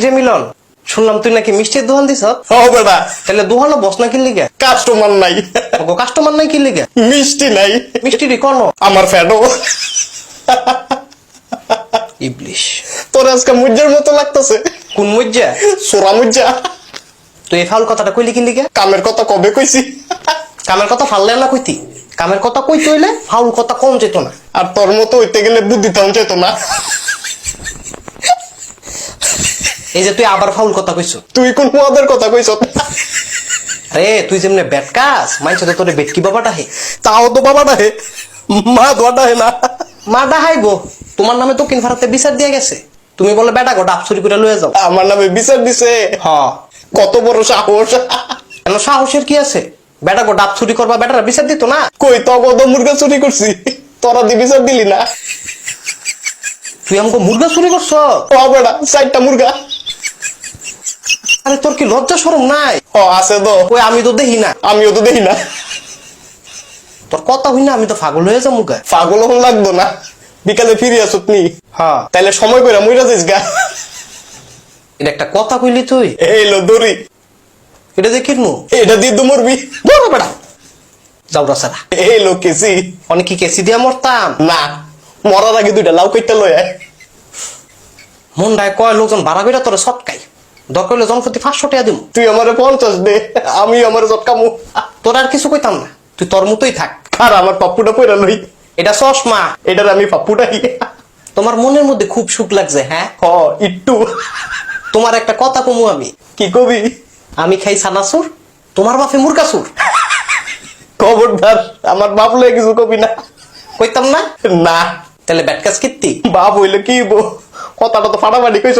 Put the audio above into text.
কিরে মিলন? শুনলাম তুই নাকি মিষ্টির দোকান দিছ? ও বেটা তাহলে দোকানও বস না কিনলি গে? কাস্টমার নাই। ওগো কাস্টমার নাই কিনলি গে? মিষ্টি নাই। মিষ্টি রে কোনো আমার ফ্যাটও ইবলিশ। তোর আজকে মুজ্জার মতো লাগতেছে। কোন মজ্জা? সোরা মুজ্জা। তুই এই ফাউল কথাটা কইলি কিনলি গে? কামের কথা কবে কইছি? কামের কথা ফাললে না কইতি? কামের কথা কইতে হইলে ফাউল কথা কম যেত না। আর তোর মতো হইতে গেলে বুদ্ধি তাও চাইতো না। এই যে তুই আবার ফাউল কথা কইছ। তুই কোন মদের কথা কইছ? আরে তুই যেমনে ব্যাট কাজ মাইছে তো তোরে বেটকি বাবাটা হে। তাও তো বাবাটা হে। মা দোয়াটা হে না। মা ডাহাইবো তোমার নামে তো কিন ভারতে বিচার দিয়ে গেছে। তুমি বলে বেটা গোটা আপসুরি করে লয়ে যাও। আমার নামে বিচার দিছে। হ। কত বড় সাহস। কেন সাহসের কি আছে? বেটা গোটা আপসুরি করবা বেটারা বিচার দিত না? কই তো কত মুরগা চুরি করছি। তোরা দি বিচার দিলি না। তুই আমাকে মুরগা চুরি করছ? ও বেটা চারটা মুরগা। আরে তোর কি লজ্জা সরম নাই? ও আছে তো। ওই আমি তো দেখি না। আমিও তো দেখি না। তোর কথা হই না আমি তো পাগল হয়ে যাব গা। পাগল হন লাগতো না। বিকালে ফিরে আসত নি হ্যাঁ। তাইলে সময় করে মইরা যাইস গা। এটা একটা কথা কইলি তুই? এই লো দড়ি। এটা দেখির মু এটা দিয়ে তো মরবি। বড় বেটা। যাও রাসারা এই লো কেসি অনেক কি কেসি দিয়া মরতাম? না মরার আগে দুইটা লাউ কাইটা লয়। মন্ডায় কয় লোকজন ভাড়া করে তোরে সটকাই দরকার হলে জনপ্রতি পাঁচশো টাকা দিব তুই আমারে পঞ্চাশ দে আমি আমার চটকামু তোর আর কিছু কইতাম না তুই তোর মতোই থাক। আর আমার পাপ্পুটা পয়রা লই। এটা চশমা। এটার আমি পাপ্পুটাই। তোমার মনের মধ্যে খুব সুখ লাগছে হ্যাঁ? হ একটু তোমার একটা কথা কমু আমি। কি কবি? আমি খাই সানাসুর তোমার বাপে মুরগাসুর। খবরদার আমার বাপ লয়ে কিছু কবি না। কইতাম না? না। তাহলে ব্যাটকাজ কীর্তি। বাপ হইলে কি বো কথাটা তো ফাটাফাটি কইছ।